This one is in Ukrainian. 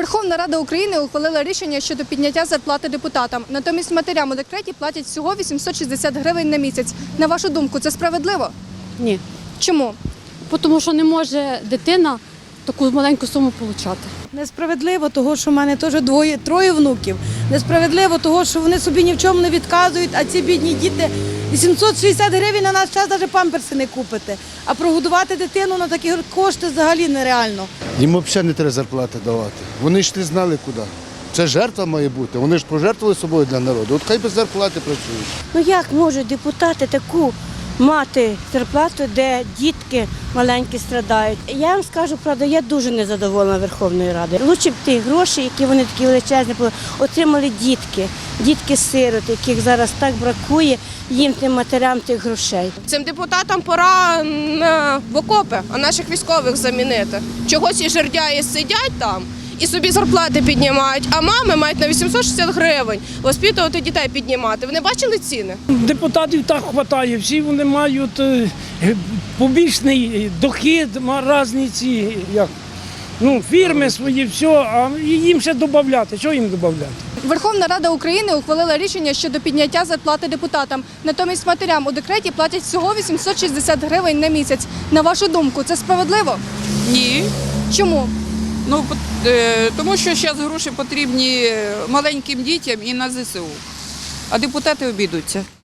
Верховна Рада України ухвалила рішення щодо підняття зарплати депутатам. Натомість матерям у декреті платять всього 860 гривень на місяць. На вашу думку, це справедливо? Ні. Чому? Тому що не може дитина таку маленьку суму отримати. Несправедливо, того, що в мене теж двоє, троє внуків. Несправедливо, того, що вони собі ні в чому не відказують, а ці бідні діти 860 гривень на наш час навіть памперси не купите. А прогодувати дитину на такі кошти взагалі нереально. Їм взагалі не треба зарплати давати. Вони ж не знали куди. Це жертва має бути. Вони ж пожертвували собою для народу. От хай без зарплати працюють. Ну як можуть депутати таку мати зарплату, де дітки маленькі страдають? Я вам скажу правду, я дуже незадоволена Верховною Радою. Лучше б ті гроші, які вони такі величезні були, отримали дітки, дітки-сироти, яких зараз так бракує їм тим матерям тих грошей. Цим депутатам пора в окопи, а наших військових замінити. Чогось і жердяї сидять там і собі зарплати піднімають, а мами мають на 860 гривень воспитувати дітей піднімати. Ви не бачили ціни? Депутатів так вистачає, всі вони мають е, побічний дохід, різні ці як, ну, фірми свої, все, а їм ще додати. Що їм додати? Верховна Рада України ухвалила рішення щодо підняття зарплати депутатам. Натомість матерям у декреті платять всього 860 гривень на місяць. На вашу думку, це справедливо? Ні. Чому? Ну, е, тому що зараз гроші потрібні маленьким дітям і на ЗСУ. А депутати обідуться.